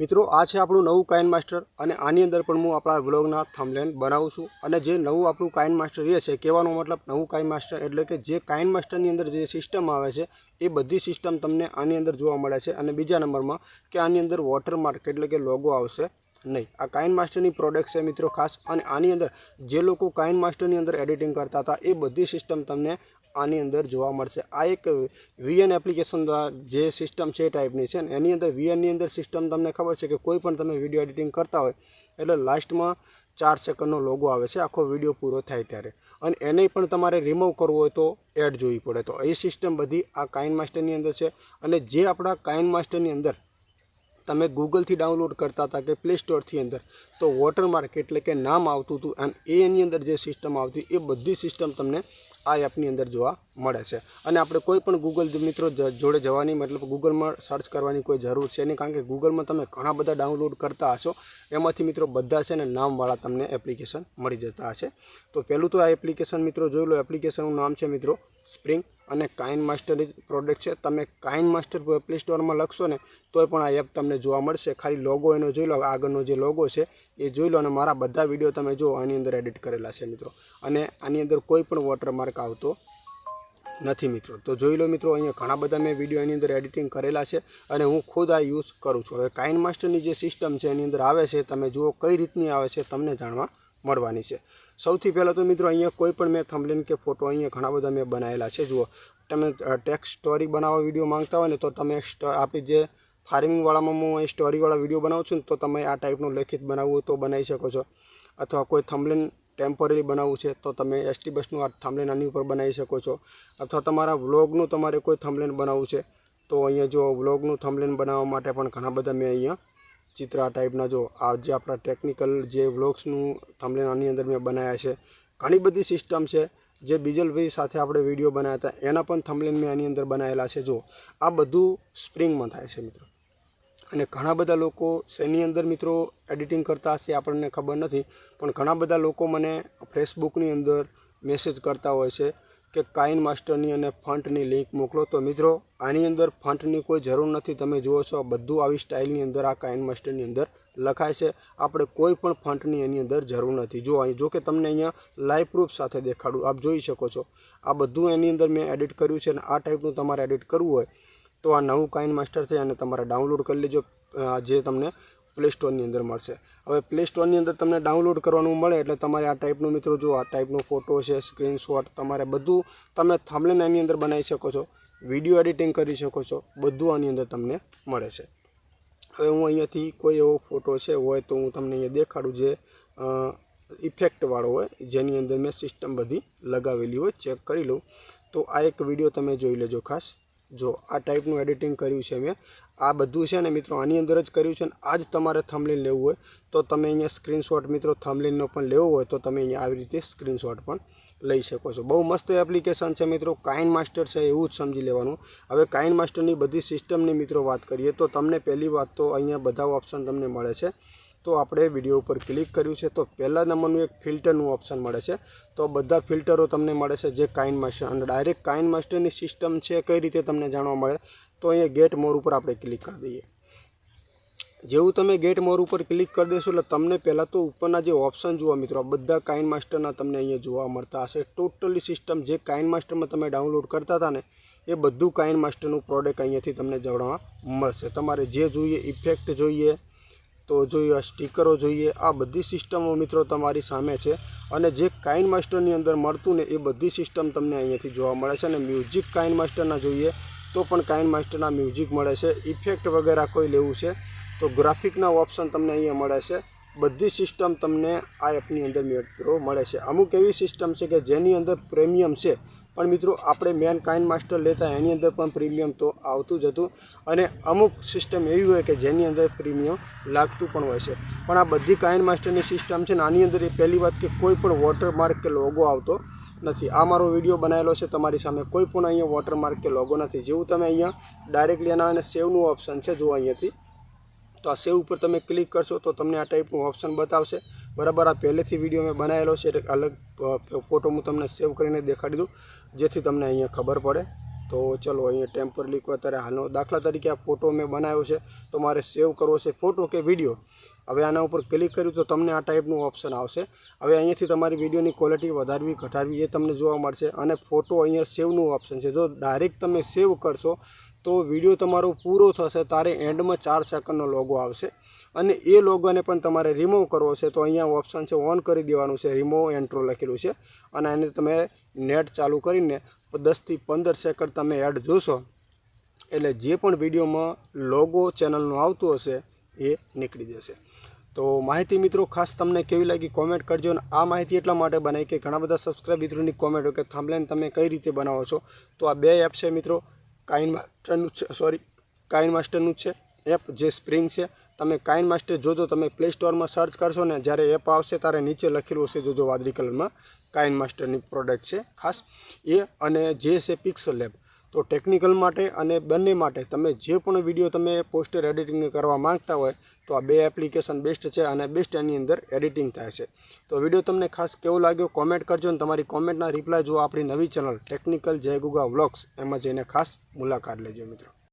મિત્રો, આ છે આપણું નવું કાયન માસ્ટર અને આની અંદર પણ હું આપણા વ્લોગના થમલેન બનાવું છું. અને જે નવું આપણું કાયન માસ્ટર એ છે, કહેવાનો મતલબ નવું કાયન માસ્ટર એટલે કે જે કાયન માસ્ટરની અંદર જે સિસ્ટમ આવે છે, એ બધી સિસ્ટમ તમને આની અંદર જોવા મળે છે. અને બીજા નંબરમાં કે આની અંદર વોટરમાર્ક એટલે કે લોગો આવશે નહીં. આ કાઇન માસ્ટરની પ્રોડક્ટ છે મિત્રો ખાસ. અને આની અંદર જે લોકો કાઇન માસ્ટરની અંદર એડિટિંગ કરતા હતા, એ બધી સિસ્ટમ તમને આની અંદર જોવા મળશે. આ એક વીએન એપ્લિકેશન જે સિસ્ટમ છે એ ટાઈપની છે ને એની અંદર વીએનની અંદર સિસ્ટમ તમને ખબર છે કે કોઈ પણ તમે વીડિયો એડિટિંગ કરતા હોય એટલે લાસ્ટમાં ચાર સેકન્ડનો લોગો આવે છે. આખો વીડિયો પૂરો થાય ત્યારે. અને એને પણ તમારે રિમૂવ કરવો હોય તો એડ જોવી પડે. તો એ સિસ્ટમ બધી આ કાઇન માસ્ટરની અંદર છે. અને જે આપણા કાઇન માસ્ટરની અંદર તમે ગૂગલથી ડાઉનલોડ કરતા હતા કે પ્લે સ્ટોરથી અંદર, તો વોટરમાર્ક એટલે કે નામ આવતું હતું. અને એની અંદર જે સિસ્ટમ આવતી, એ બધી સિસ્ટમ તમને આ એપની અંદર જોવા મળે છે. અને આપણે કોઈ પણ ગૂગલ મિત્રો જોડે જવાની મતલબ ગૂગલમાં સર્ચ કરવાની કોઈ જરૂર છે નહીં. કારણ કે ગૂગલમાં તમે ઘણા બધા ડાઉનલોડ કરતા હશો. એમાંથી મિત્રો બધા છે ને નામવાળા તમને એપ્લિકેશન મળી જતા હશે. તો પહેલું તો આ એપ્લિકેશન મિત્રો જોઈ લો. એપ્લિકેશનનું નામ છે મિત્રો સ્પ્રિંગ અને કાઇન માસ્ટરની પ્રોડક્ટ છે. તમે કાઇન માસ્ટર પ્લે સ્ટોરમાં લખશો ને, તોય પણ આ એપ તમને જોવા મળશે. ખાલી લોગો એનો જોઈ લો, આગળનો જે લોગો છે, એ જોઈ લો અને મારા બધા વીડિયો તમે જુઓ, આની અંદર એડિટ કરેલા છે મિત્રો. અને આની અંદર કોઈ પણ વોટરમાર્ક આવતો નથી મિત્રો. તો જોઈ લો મિત્રો, અહીંયા ઘણા બધા મેં વીડિયો એની અંદર એડિટિંગ કરેલા છે અને હું ખુદ આ યુઝ કરું છું. હવે કાઇન માસ્ટરની જે સિસ્ટમ છે, એની અંદર આવે છે, તમે જુઓ કઈ રીતની આવે છે, તમને જાણવા મળવાની છે. સૌથી પહેલાં તો મિત્રો અહીંયા કોઈ પણ મેં થંબલેન કે ફોટો અહીંયા ઘણા બધા મેં બનાવેલા છે. જુઓ, તમે ટેક્સ સ્ટોરી બનાવવા વીડિયો માંગતા હોય ને તો તમે આપણી જે ફાર્મિંગવાળામાં હું અહીં સ્ટોરીવાળા વીડિયો બનાવું છું ને તો તમે આ ટાઈપનું લેખિત બનાવવું તો બનાવી શકો છો. અથવા કોઈ થંબલેન ટેમ્પરરી બનાવવું છે તો તમે એસટી બસનું આ થંબલેન આની ઉપર બનાવી શકો છો. અથવા તમારા વ્લોગનું તમારે કોઈ થંબલેન બનાવવું છે તો અહીંયા જો વ્લોગનું થંબલેન બનાવવા માટે પણ ઘણા બધા મેં અહીંયા ચિત્ર આ ટાઈપના જો. આ જે આપણા ટેકનિકલ જે વ્લોગ્સનું તમને આની અંદર મેં બનાવ્યા છે. ઘણી બધી સિસ્ટમ છે. જે બીજલભાઈ સાથે આપણે વીડિયો બનાવ્યા હતા, એના પણ થમલેન મેં આની અંદર બનાવેલા છે. જો, આ બધું સ્પ્રિંગમાં થાય છે મિત્રો. અને ઘણા બધા લોકો શેની અંદર મિત્રો એડિટિંગ કરતા હશે આપણને ખબર નથી, પણ ઘણા બધા લોકો મને ફેસબુકની અંદર મેસેજ કરતા હોય છે. કે કાઇન માસ્ટરની અને ફંટની લિંક મોકલો. તો મિત્રો, આની અંદર ફંટની કોઈ જરૂર નથી. તમે જુઓ છો બધું આવી સ્ટાઇલની અંદર, આ કાઇન માસ્ટરની અંદર લખાય છે. આપણે કોઈ પણ ફંટની એની અંદર જરૂર નથી. જો અહીં, જો કે તમને અહીંયા લાઈવ પ્રૂફ સાથે દેખાડું. આપ જોઈ શકો છો. આ બધું એની અંદર મેં એડિટ કર્યું છે અને આ ટાઈપનું તમારે એડિટ કરવું હોય, તો આ નવું કાઇન માસ્ટર છે અને તમારે ડાઉનલોડ કરી લેજો. જે તમને પ્લે સ્ટોરની અંદર મળશે. હવે પ્લે સ્ટોરની અંદર તમને ડાઉનલોડ કરવાનું મળે એટલે તમારે આ ટાઈપનું મિત્રો જો આ ટાઈપનો ફોટો છે સ્ક્રીનશોટ તમારે બધું તમે થાંભલેન એની અંદર બનાવી શકો છો વીડિયો એડિટિંગ કરી શકો છો, બધું આની અંદર તમને મળે છે. હવે હું અહીંયાથી કોઈ એવો ફોટો છે હોય તો હું તમને અહીંયા દેખાડું જે ઇફેક્ટવાળો હોય, જેની અંદર મેં સિસ્ટમ બધી લગાવેલી હોય ચેક કરી લઉં. તો આ એક વીડિયો તમે જોઈ લેજો ખાસ. જો આ ટાઈપનું એડિટિંગ કર્યું છે મેં આ બધું છે ને મિત્રો, આની અંદર જ કર્યું છે ને આ જ તમારે થંબલેન લેવું હોય તો તમે અહીંયા સ્ક્રીનશોટ મિત્રો થમલીનનો પણ લેવો હોય તો તમે અહીંયા આવી રીતે સ્ક્રીનશોટ પણ લઈ શકો છો. બહુ મસ્ત એપ્લિકેશન છે મિત્રો, કાઇન માસ્ટર છે, એવું જ સમજી લેવાનું. હવે કાઇન માસ્ટરની બધી સિસ્ટમની મિત્રો વાત કરીએ તો તમને પહેલી વાત તો અહીંયા બધા ઓપ્શન તમને મળે છે. તો આપણે વીડિયો ઉપર ક્લિક કર્યું છે, તો પહેલા નંબરનું એક ફિલ્ટરનું ઓપ્શન મળે છે. તો બધા ફિલ્ટરો તમને મળે છે જે કાઇન માસ્ટર, અને ડાયરેક્ટ કાઇન માસ્ટરની સિસ્ટમ છે, કઈ રીતે તમને જાણવા મળે? તો અહીંયા ગેટ મોર ઉપર આપણે ક્લિક કરી દઈએ. જેવું તમે ગેટ મોર ઉપર ક્લિક કરી દેશો એટલે તમને પહેલાં તો ઉપરના જે ઓપ્શન જોવા મિત્રો બધા કાઇન માસ્ટરના તમને અહીંયા જોવા મળતા હશે. ટોટલી સિસ્ટમ જે કાઇન માસ્ટરમાં તમે ડાઉનલોડ કરતા હતા ને, એ બધું કાઇન માસ્ટરનું પ્રોડક્ટ અહીંયાથી તમને જાણવા મળશે. તમારે જે જોઈએ, ઇફેક્ટ જોઈએ, તો જોઈએ, આ સ્ટીકરો જોઈએ, આ બધી સિસ્ટમો મિત્રો તમારી સામે છે. અને જે કાઇન માસ્ટરની અંદર મળતું ને, એ બધી સિસ્ટમ તમને અહીંયાથી જોવા મળે છે. અને મ્યુઝિક કાઇન માસ્ટરના જોઈએ તો પણ કાઇન માસ્ટરના મ્યુઝિક મળે છે. ઇફેક્ટ વગેરે કોઈ લેવું છે, તો ગ્રાફિકના ઓપ્શન તમને અહીંયા મળે છે. બધી સિસ્ટમ તમને આ એપની અંદર મિત્રો મળે છે. અમુક એવી સિસ્ટમ છે કે જેની અંદર પ્રીમિયમ છે, પણ મિત્રો આપણે મેન કાઇન માસ્ટર લેતા એની અંદર પણ પ્રીમિયમ તો આવતું જ હતું. અને અમુક સિસ્ટમ એવી હોય કે જેની અંદર પ્રીમિયમ લાગતું પણ હોય છે. પણ આ બધી કાઇન માસ્ટરની સિસ્ટમ છે ને આની અંદર એ પહેલી વાત કે કોઈ પણ વોટરમાર્ક કે લોગો આવતો નથી. આ મારો વીડિયો બનાવેલો છે તમારી સામે કોઈ પણ અહીંયા વોટરમાર્ક કે લોગો નથી. જેવું તમે અહીંયા ડાયરેક્ટલી એના અને સેવનું ઓપ્શન છે જો અહીંયાથી. તો આ સેવ ઉપર તમે ક્લિક કરશો તો તમને આ ટાઈપનું ઓપ્શન બતાવશે. બરાબર, આ પહેલેથી વીડિયો મેં બનાવેલો છે, એટલે અલગ ફોટો હું તમને સેવ કરીને દેખાડી દઉં, જેથી તમને અહીંયા ખબર પડે. તો ચલો અહીંયા ટેમ્પરલી કોઈ અત્યારે હાલનો દાખલા તરીકે આ ફોટો મેં બનાવ્યો છે. તો મારે સેવ કરવો છે ફોટો કે વીડિયો? હવે આના ઉપર ક્લિક કર્યું તો તમને આ ટાઈપનું ઓપ્શન આવશે. હવે અહીંયાથી તમારી વિડીયોની ક્વોલિટી વધારવી, ઘટાડવી એ તમને જોવા મળશે અને ફોટો અહીંયા સેવનું ઓપ્શન છે. જો ડાયરેક્ટ તમે સેવ કરશો તો વીડિયો તમારો પૂરો થશે, તારે એન્ડમાં ચાર સેકન્ડનો લોગો આવશે. અને એ લોગોને પણ તમારે રિમૂવ કરવો છે, તો અહીંયા ઓપ્શન છે ઓન કરી દેવાનું છે રિમૂવ એન્ટ્રો લખેલું છે. અને એને તમે નેટ ચાલુ કરીને દસથી પંદર સેકન્ડ તમે એડ જોશો, એટલે જે પણ વિડીયોમાં લોગો ચેનલનું આવતું હશે, એ નીકળી જશે. તો માહિતી મિત્રો, ખાસ તમને કેવી લાગી કોમેન્ટ કરજો અને આ માહિતી એટલા માટે બનાવી કે ઘણા બધા સબસ્ક્રાઇબ મિત્રોની કોમેન્ટ કે થાંભલાઈને તમે કઈ રીતે બનાવો છો. તો આ બે એપ છે મિત્રો કાઇન માસ્ટરનું છે સોરી કાઇન માસ્ટરનું છે એપ જે સ્પ્રિંગ છે તમે કાઇન માસ્ટર જોજો તમે પ્લે સ્ટોરમાં સર્ચ કરશો ને, જ્યારે એપ આવશે ત્યારે નીચે લખેલું હશે, જોજો વાદળી કલરમાં, કાઇન માસ્ટરની પ્રોડક્ટ છે, ખાસ. એ અને જે છે પિક્સલ લેબ તો ટેકનિકલ માટે અને બંને માટે તમે જે પણ વીડિયો તમે પોસ્ટર એડિટિંગ કરવા માંગતા હોય, તો આ બે એપ્લિકેશન બેસ્ટ છે અને બેસ્ટ એની અંદર એડિટિંગ થાય છે. તો વીડિયો તમને ખાસ કેવો લાગ્યો કોમેન્ટ કરજો અને તમારી કોમેન્ટના રિપ્લાય જો આપણી નવી ચેનલ ટેકનિકલ જય ગુગા વ્લોગ્સ એમાં જઈને ખાસ મુલાકાત લેજો મિત્રો.